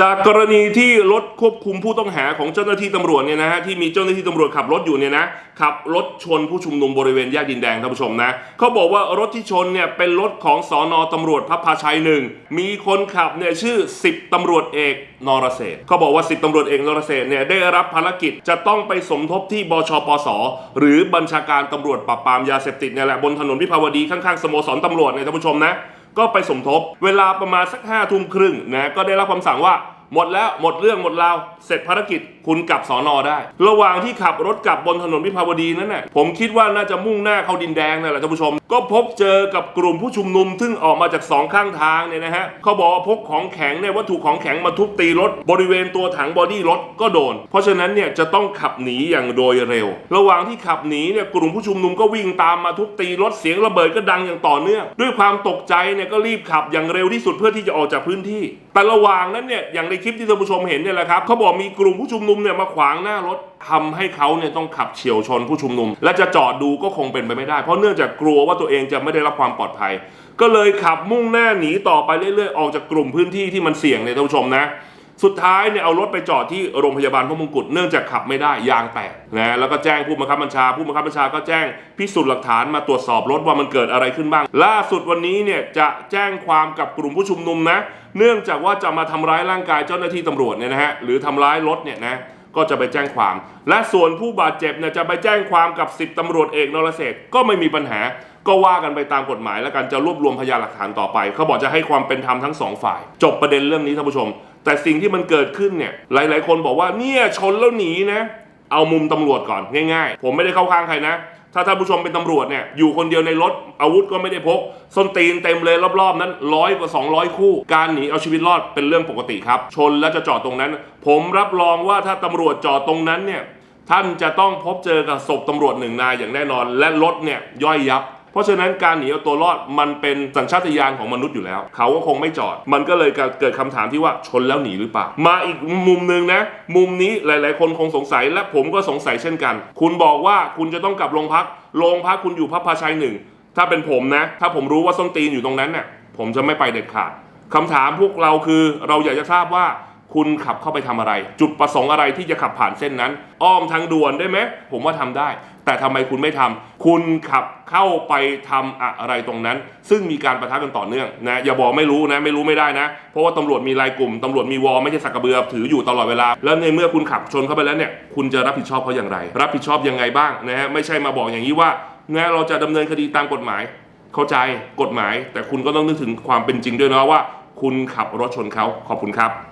จากกรณีที่รถควบคุมผู้ต้องหาของเจ้าหน้าที่ตำรวจเนี่ยนะฮะที่มีเจ้าหน้าที่ตำรวจขับรถอยู่เนี่ยนะขับรถชนผู้ชุมนุมบริเวณแยกดินแดงท่านผู้ชมนะเขาบอกว่ารถที่ชนเนี่ยเป็นรถของสอนอตำรวจพระพาชัยหนึ่งมีคนขับเนี่ยชื่อ 10ตำรวจเอกนรเศรษฐ์เขาบอกว่า 10ตำรวจเอกนรเศรษฐ์เนี่ยได้รับภารกิจจะต้องไปสมทบที่บชปสหรือบัญชาการตำรวจปราบปรามยาเสพติดเนี่ยแหละบนถนนวิภาวดีข้างๆสโมสรตำรวจเนี่ยท่านผู้ชมนะ ก็ไปสมทบ เวลาประมาณสักห้าทุ่มครึ่งนะก็ได้รับคำสั่งว่า หมดแล้วหมดเรื่องหมดราวเสร็จภารกิจคุณกลับสอนอได้ ระหว่างที่ขับรถกลับบนถนนวิภาวดีนั้นน่ะผมคิดว่าน่าจะมุ่งหน้าเข้าดินแดงนั่นแหละท่านผู้ชม ก็พบเจอกับกลุ่มผู้ชุมนุมซึ่งออกมาจากสองข้างทางเนี่ยนะฮะเขาบอกว่าพกของแข็งเนี่ยวัตถุของแข็งมาทุบตีรถ บริเวณตัวถังบอดี้รถก็โดน เพราะฉะนั้นเนี่ยจะต้องขับหนีอย่างโดยเร็ว ระหว่างที่ขับหนีเนี่ยกลุ่มผู้ชุมนุมก็วิ่งตามมาทุบตีรถเสียงระเบิดก็ดังอย่างต่อเนื่องด้วยความตกใจเนี่ยก็รีบขับอย่างเร็วที่สุดเพื่อที่จะออกจากพื้นที่ แต่ระหว่างนั้นเนี่ยอย่างในคลิปที่ท่านผู้ชมเห็นเนี่ยแหละครับเขาบอกมีกลุ่มผู้ชุมนุมเนี่ยมาขวางหน้ารถทำให้เขาเนี่ยต้องขับเฉียวชนผู้ชุมนุม และจะจอดดูก็คงเป็นไปไม่ได้ เพราะเนื่องจากกลัวว่าตัวเองจะไม่ได้รับความปลอดภัย ก็เลยขับมุ่งหน้าหนีต่อไปเรื่อยๆออกจากกลุ่มพื้นที่ที่มันเสี่ยงเนี่ยท่านผู้ชมนะ สุดท้ายเนี่ยเอารถไปจอดที่โรงพยาบาลพระมงกุฎเนื่องจากขับไม่ได้ยางแตกนะแล้วก็แจ้งผู้บังคับบัญชา ผู้บังคับบัญชาก็แจ้งพิสูจน์หลักฐานมาตรวจสอบรถว่ามันเกิดอะไรขึ้นบ้าง ล่าสุดวันนี้เนี่ยจะแจ้งความกับกลุ่มผู้ชุมนุมนะ เนื่องจากว่าจะมาทำร้ายร่างกายเจ้าหน้าที่ตำรวจเนี่ยนะฮะหรือทำร้ายรถเนี่ยนะก็จะไปแจ้งความ และส่วนผู้บาดเจ็บเนี่ยจะไปแจ้งความกับสิบตำรวจเอกนรเศษฐ์ก็ไม่มีปัญหา ก็ว่ากันไปตามกฎหมายแล้วกันจะรวบรวมพยานหลักฐานต่อไป เขาบอกจะให้ความเป็นธรรมทั้งสองฝ่าย จบประเด็นเรื่องนี้ท่านผู้ชม แต่สิ่งที่มันเกิดขึ้นเนี่ยหลาย ๆ คนบอกว่าเนี่ยชนแล้วหนีนะเอามุมตำรวจก่อนง่าย ๆ ผมไม่ได้เข้าข้างใครนะ ถ้าท่านผู้ชมเป็นตำรวจเนี่ยอยู่คนเดียวในรถอาวุธก็ไม่ได้พกส้นตีนเต็มเลยรอบๆ นั้นร้อยกว่า 200 คู่ การหนีเอาชีวิตรอดเป็นเรื่องปกติครับ ชนแล้วจะจอดตรงนั้น ผมรับรองว่าถ้าตำรวจจอดตรงนั้นเนี่ยท่านจะต้องพบเจอกับศพตำรวจหนึ่งนายอย่างแน่นอน และรถเนี่ยย่อยยับ เพราะฉะนั้นการหนีเอาตัวรอดมันเป็นสัญชาตญาณของมนุษย์อยู่แล้ว เขาก็คงไม่จอด มันก็เลยเกิดคำถามที่ว่าชนแล้วหนีหรือเปล่า มาอีกมุมหนึ่งนะ มุมนี้หลาย ๆ คนคงสงสัยและผมก็สงสัยเช่นกัน คุณบอกว่าคุณจะต้องกลับโรงพัก โรงพักคุณอยู่พระพาชัยหนึ่ง ถ้าเป็นผมนะ ถ้าผมรู้ว่าส้นตีนอยู่ตรงนั้นน่ะผมจะไม่ไปเด็ดขาดคำถามพวกเราคือเราอยากจะทราบว่า คุณขับเข้าไปทำอะไร จุดประสงค์อะไรที่จะขับผ่านเส้นนั้น อ้อมทางด่วนได้ไหมผมว่าทำได้ แต่ทำไมคุณไม่ทำคุณขับเข้าไปทำอะไรตรงนั้น ซึ่งมีการประทะกันต่อเนื่องนะอย่าบอกไม่รู้นะไม่รู้ไม่ได้นะ เพราะว่าตำรวจมีรายกลุ่มตำรวจมีวอลไม่ใช่สักกระเบือถืออยู่ตลอดเวลา แล้วในเมื่อคุณขับชนเข้าไปแล้วเนี่ยคุณจะรับผิดชอบเขาอย่างไร รับผิดชอบยังไงบ้างนะฮะไม่ใช่มาบอกอย่างนี้ว่านะเราจะดำเนินคดีตามกฎหมาย เข้าใจกฎหมาย แต่คุณก็ต้องนึกถึงความเป็นจริงด้วยนะว่า คุณขับรถชนเขาขอบคุณครับ